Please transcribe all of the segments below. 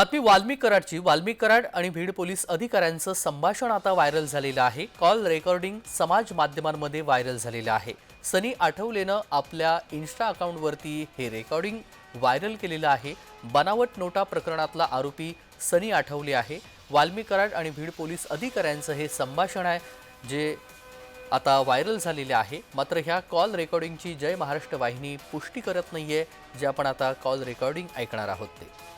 बातमी वाल्मिक कराडची वाल्मिक कराड आणि भीड पोलीस अधिकाऱ्यांचं संभाषण आता व्हायरल झालेलं आहे. कॉल रेकॉर्डिंग समाज माध्यमांमध्ये व्हायरल झालेलं आहे. सनी आठवलेनं आपल्या इन्स्टा अकाउंटवरती हे रेकॉर्डिंग व्हायरल केलेलं आहे. बनावट नोटा प्रकरणातला आरोपी सनी आठवले आहे. वाल्मी कराड आणि भीड पोलीस अधिकाऱ्यांचं हे संभाषण आहे जे आता व्हायरल झालेले आहे. मात्र ह्या कॉल रेकॉर्डिंगची जय महाराष्ट्र वाहिनी पुष्टी करत नाही आहे जे आपण आता कॉल रेकॉर्डिंग ऐकणार आहोत ते.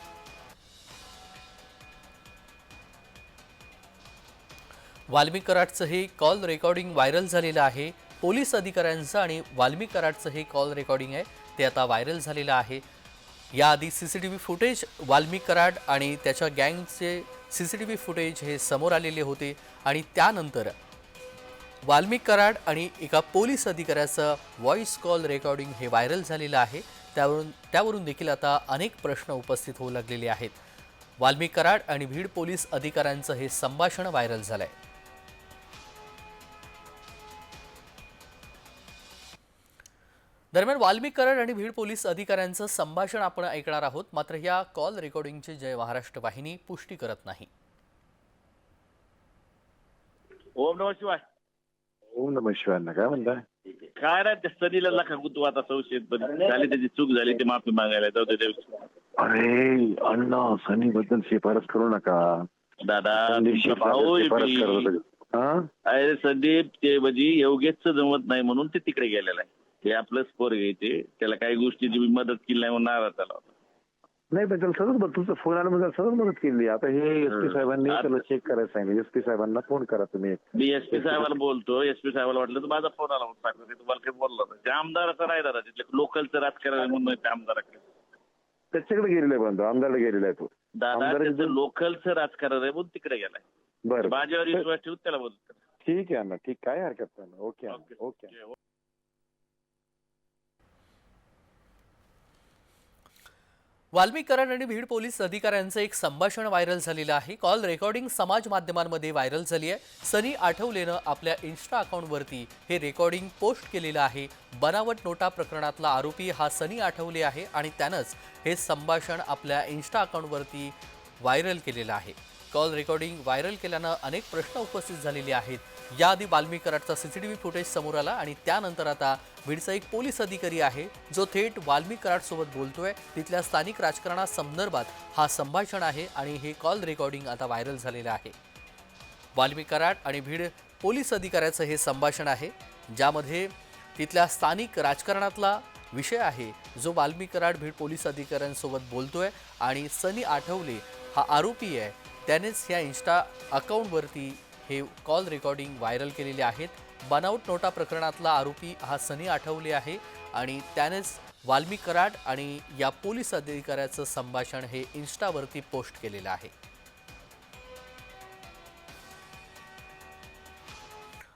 वाल्मिक कराडचं हे कॉल रेकॉर्डिंग व्हायरल झालेलं आहे. पोलीस अधिकाऱ्यांचं आणि वाल्मी कराडचं हे कॉल रेकॉर्डिंग आहे ते आता व्हायरल झालेलं आहे. याआधी C C T V footage Valmik Karad आणि त्याच्या गँगचे C C T V footage हे समोर आलेले होते आणि त्यानंतर वाल्मिक कराड आणि एका पोलीस अधिकाऱ्याचं व्हॉइस कॉल रेकॉर्डिंग हे व्हायरल झालेलं आहे. त्यावरून त्यावरून देखील आता अनेक प्रश्न उपस्थित होऊ लागलेले आहेत. वाल्मिक कराड आणि भीड पोलीस अधिकाऱ्यांचं हे संभाषण व्हायरल झालं आहे दरम्यान वाल्मिक कराड आणि भीड पोलीस अधिकाऱ्यांचं संभाषण आपण ऐकणार आहोत मात्र या कॉल रेकॉर्डिंगची जय महाराष्ट्र वाहिनी पुष्टी करत नाही ओम नम शिवाय ओम नम शिवांना काय म्हणताय काय रे त्या सनीला लखा तू आता संशयित पण झाली त्याची चूक झाली ते माफी मागायला जाऊ दे देव. अरे अण्णा सनी बद्दल शिफारस करू नका दादा भाऊ शिफारस. करत. हा? अरे संदीप ते म्हणजे योगेशच जमत नाही म्हणून ते तिकडे गेलेला आहे ते आपलं स्कोर घ्यायचे त्याला काही गोष्टीची मदत केली नाही म्हणून नाराज झाला होता. नाही पण त्याला मदत- तुमचा फोन आला म्हणजे सतत मदत केली. आता हे एस पी साहेबांनी त्याला चेक करायला सांगितलं. एस पी साहेबांना फोन करा तुम्ही. मी एस पी साहेबाला बोलतो. एस पी साहेबाला वाटलं तर माझा फोन आला ते तुम्हाला काही बोललो. ते आमदाराचं नाही दादा तिथले लोकलचं राजकारण म्हणून ते आमदाराकडे. त्याच्याकडे गेलेला आहे बंधू. आमदारला गेलेला आहे तो. दादा त्याचं लोकलचं राजकारण आहे म्हणून तिकडे गेलाय. बरं माझ्यावर विश्वास ठेवून त्याला बोलतो. ठीक आहे अण्णा. ठीक काय हरकत नाही ओके ओके. वाल्मीकरण आणि भीड पोलीस अधिकाऱ्यांचं एक संभाषण व्हायरल झालेलं आहे. कॉल रेकॉर्डिंग समाज माध्यमांमध्ये व्हायरल झाली आहे. सनी आठवलेनं आपल्या इन्स्टा अकाउंटवरती हे रेकॉर्डिंग पोस्ट केलेलं आहे. बनावट नोटा प्रकरणातला आरोपी हा सनी आठवले आहे आणि त्यानंच हे संभाषण आपल्या इन्स्टा अकाउंटवरती व्हायरल केलेलं आहे. कॉल रेकॉर्डिंग व्हायरल केल्यानं अनेक प्रश्न उपस्थित झालेले आहेत. याआधी वाल्मिक कराडचा सीसीटीव्ही फुटेज समोर आला आणि त्यानंतर आता बीडचा एक पोलीस अधिकारी आहे जो थेट वाल्मिक कराडसोबत बोलतोय. तिथल्या स्थानिक राजकारणासंदर्भात हा संभाषण आहे आणि हे कॉल रेकॉर्डिंग आता व्हायरल झालेलं आहे. वाल्मिक कराड आणि भीड पोलीस अधिकाऱ्याचं हे संभाषण आहे ज्यामध्ये तिथल्या स्थानिक राजकारणातला विषय आहे जो वाल्मिक कराड भीड पोलीस अधिकाऱ्यांसोबत बोलतोय आणि सनी आठवले हा आरोपी आहे. त्यानेच या इन्स्टा अकाउंटवरती हे कॉल रेकॉर्डिंग व्हायरल केलेले आहेत. बनावट नोटा प्रकरणातला आरोपी हा सनी आठवले आहे आणि त्यानेच वाल्मी कराड आणि या पोलीस अधिकाऱ्याचं संभाषण हे इन्स्टावरती पोस्ट केलेलं आहे.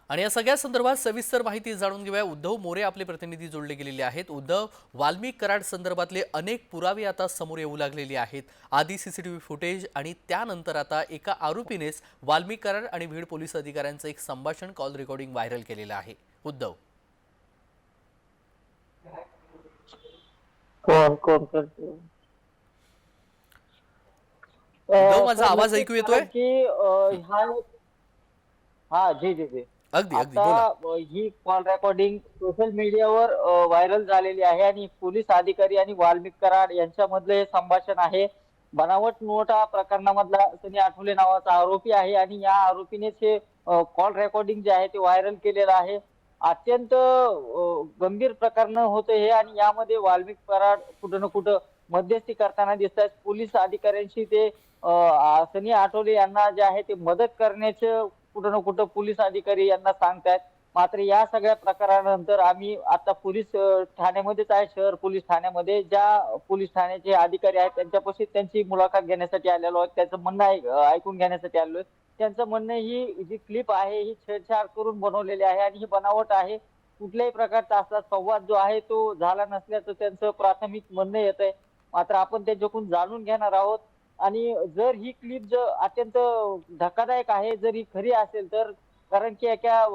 आणि या सगळ्या संदर्भात सविस्तर माहिती जाणून घेऊया. उद्धव मोरे आपले प्रतिनिधी जोडले गेलेले आहेत. उद्धव वाल्मिक कराड संदर्भातले अनेक पुरावे आता समोर येऊ लागलेले आहेत. आधी सीसीटीव्ही फुटेज आणि त्यानंतर आता एका आरोपीनेच वाल्मिक कराड आणि भीड पोलीस अधिकाऱ्यांचं एक संभाषण कॉल रेकॉर्डिंग व्हायरल केलेलं आहे. उद्धव. उद्धव, माझा आवाज ऐकू येतोय? हा हा जी जी जी. अगदी अगदी आता बोला. अं, ही कॉल रेकॉर्डिंग सोशल मीडियावर व्हायरल झालेली आहे आणि पोलीस अधिकारी आणि वाल्मिक कराड यांच्यामधलं हे संभाषण आहे. बनावट नोटा प्रकरणामधला सनी आठवले नावाचा आरोपी आहे आणि या आरोपीनेच हे कॉल रेकॉर्डिंग जे आहे ते व्हायरल केलेलं आहे. अत्यंत अं, गंभीर प्रकरण होतं हे आणि यामध्ये वाल्मिक कराड कुठं ना कुठं मध्यस्थी करताना दिसत आहेत. पोलीस अधिकाऱ्यांशी ते अं, सनी आठवले यांना जे आहे ते मदत करण्याचं कुठं ना कुठं पोलीस अधिकारी यांना सांगतायत. मात्र या सगळ्या प्रकारानंतर आम्ही आता पोलीस ठाण्यामध्येच आहे शहर पोलीस ठाण्यामध्ये. ज्या पोलीस ठाण्याचे अधिकारी आहेत त्यांच्यापाशी त्यांची मुलाखत घेण्यासाठी आलेलो आहे त्याचं म्हणणं ऐकून घेण्यासाठी आलेलो आहे त्यांचं म्हणणं ही जी क्लिप आहे ही छेडछाड करून बनवलेली आहे आणि ही बनावट आहे. कुठल्याही प्रकारचा असला संवाद जो आहे तो झाला नसल्याचं त्यांचं प्राथमिक म्हणणं येत आहे मात्र आपण त्यांच्याकडून जाणून घेणार आहोत. आणि जर ही क्लिप जर अत्यंत धक्कादायक आहे जर ही खरी असेल तर कारण की एका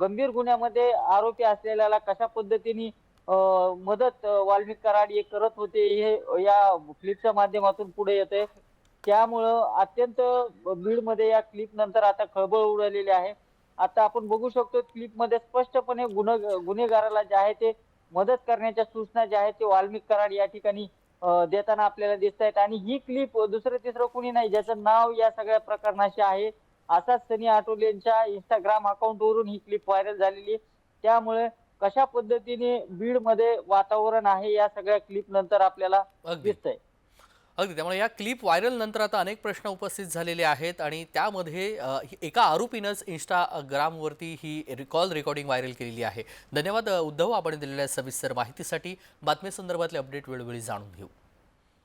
गंभीर गुन्ह्यामध्ये आरोपी असलेल्याला कशा पद्धतीने मदत वाल्मिक कराड हे करत होते हे या क्लिपच्या माध्यमातून पुढे येते त्यामुळं अत्यंत बीडमध्ये या क्लिप नंतर आता खळबळ उडालेली आहे. आता आपण बघू शकतो क्लिपमध्ये स्पष्टपणे गुन्हे गुन्हेगाराला जे आहे ते मदत करण्याच्या सूचना ज्या आहेत ते वाल्मिक कराड या ठिकाणी देताना आपल्याला दिसत आहेत आणि ही क्लिप दुसरं तिसरं कुणी नाही ज्याचं नाव या सगळ्या प्रकरणाशी आहे. असाच सनी आठवले यांच्या इंस्टाग्राम अकाउंटवरून ही क्लिप व्हायरल झालेली. त्यामुळे कशा पद्धतीने बीडमध्ये वातावरण आहे या सगळ्या क्लिप नंतर आपल्याला दिसतंय? अगदी त्यामुळे या क्लिप व्हायरल नंतर आता अनेक प्रश्न उपस्थित झालेले आहेत आणि त्यामध्ये एका आरोपीनंच इंस्टाग्रामवरती ही कॉल रेकॉर्डिंग व्हायरल केलेली आहे. धन्यवाद उद्धव आपण दिलेल्या सविस्तर माहितीसाठी. बातमीसंदर्भातले अपडेट वेळोवेळी जाणून घेऊ.